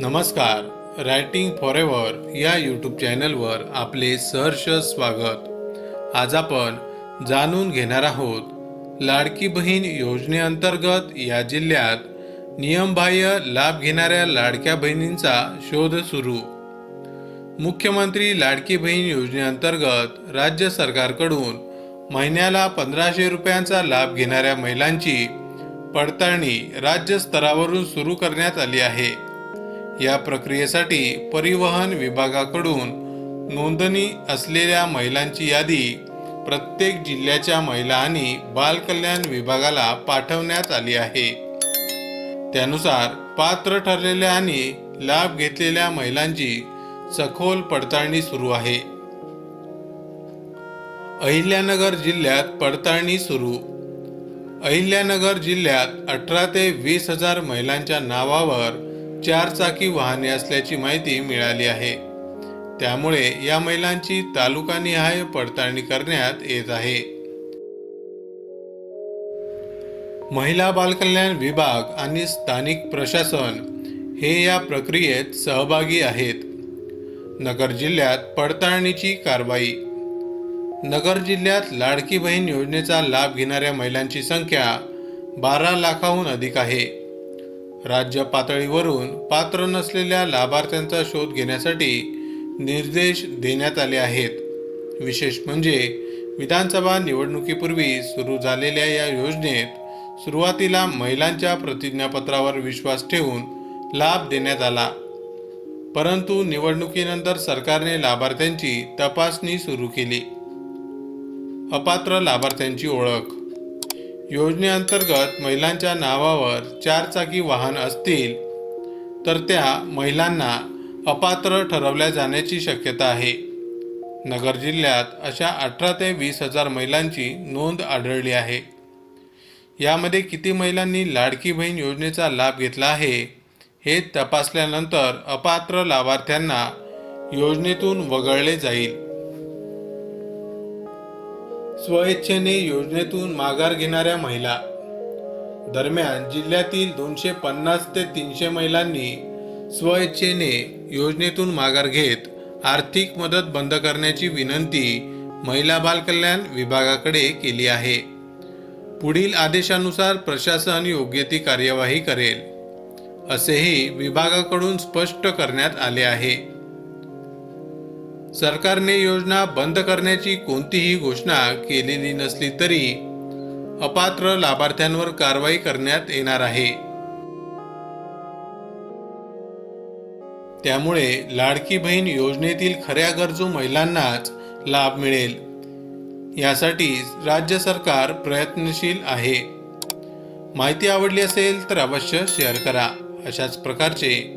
नमस्कार writing for ever या YouTube चॅनलवर आपले सहर्ष स्वागत. आज आपण जाणून घेणार आहोत लाडकी बहीण योजनेअंतर्गत या जिल्ह्यात नियमबाह्य लाभ घेणाऱ्या लाडक्या बहिणींचा शोध सुरू. मुख्यमंत्री लाडकी बहीण योजनेअंतर्गत राज्य सरकारकडून महिन्याला पंधराशे रुपयांचा लाभ घेणाऱ्या महिलांची पडताळणी राज्य स्तरावरून सुरू करण्यात आली आहे. या प्रक्रियेसाठी परिवहन विभागाकडून नोंदणी असलेल्या महिलांची यादी प्रत्येक जिल्ह्याच्या महिला आणि बाल कल्याण विभागाला पाठवण्यात आली आहे. त्यानुसार पात्र ठरलेल्या आणि लाभ घेतलेल्या महिलांची सखोल पडताळणी सुरू आहे. अहिल्यानगर जिल्ह्यात पडताळणी सुरू. अहिल्यानगर जिल्ह्यात अठरा ते वीस हजार महिलांच्या नावावर चार चाकी वाहने असल्याची माहिती मिळाली आहे. त्यामुळे या महिलांची तालुकानिहाय पडताळणी करण्यात येत आहे. महिला बालकल्याण विभाग आणि स्थानिक प्रशासन हे या प्रक्रियेत सहभागी आहेत. नगर जिल्ह्यात पडताळणीची कारवाई. नगर जिल्ह्यात लाडकी बहीण योजनेचा लाभ घेणाऱ्या महिलांची संख्या बारा लाखाहून अधिक आहे. राज्य पातळीवरून पात्र नसलेल्या लाभार्थ्यांचा शोध घेण्यासाठी निर्देश देण्यात आले आहेत. विशेष म्हणजे विधानसभा निवडणुकीपूर्वी सुरू झालेल्या या योजनेत सुरुवातीला महिलांच्या प्रतिज्ञापत्रावर विश्वास ठेवून लाभ देण्यात आला. परंतु निवडणुकीनंतर सरकारने लाभार्थ्यांची तपासणी सुरू केली. अपात्र लाभार्थ्यांची ओळख योजनेअंतर्गत महिलांच्या नावावर चारचाकी वाहन असतील तर त्या महिलांना अपात्र ठरवल्या जाण्याची शक्यता आहे. नगर जिल्ह्यात अशा अठरा ते वीस हजार महिलांची नोंद आढळली आहे. यामध्ये किती महिलांनी लाडकी बहीण योजनेचा लाभ घेतला आहे हे तपासल्यानंतर अपात्र लाभार्थ्यांना योजनेतून वगळले जाईल. स्वइच्छेने योजनेतून माघार घेणाऱ्या महिला. दरम्यान जिल्ह्यातील दोनशे पन्नास ते तीनशे महिलांनी स्वइच्छेने योजनेतून माघार घेत आर्थिक मदत बंद करण्याची विनंती महिला बालकल्याण विभागाकडे केली आहे. पुढील आदेशानुसार प्रशासन योग्य ती कार्यवाही करेल असेही विभागाकडून स्पष्ट करण्यात आले आहे. सरकारने योजना बंद करण्याची कोणतीही घोषणा केलेली नसली तरी अपात्र लाभार्थ्यांवर कारवाई करण्यात येणार आहे. त्यामुळे लाडकी बहीण योजनेतील खऱ्या गरजू महिलांनाच लाभ मिळेल. यासाठी राज्य सरकार प्रयत्नशील आहे. माहिती आवडली असेल तर अवश्य शेअर करा. अशाच प्रकारचे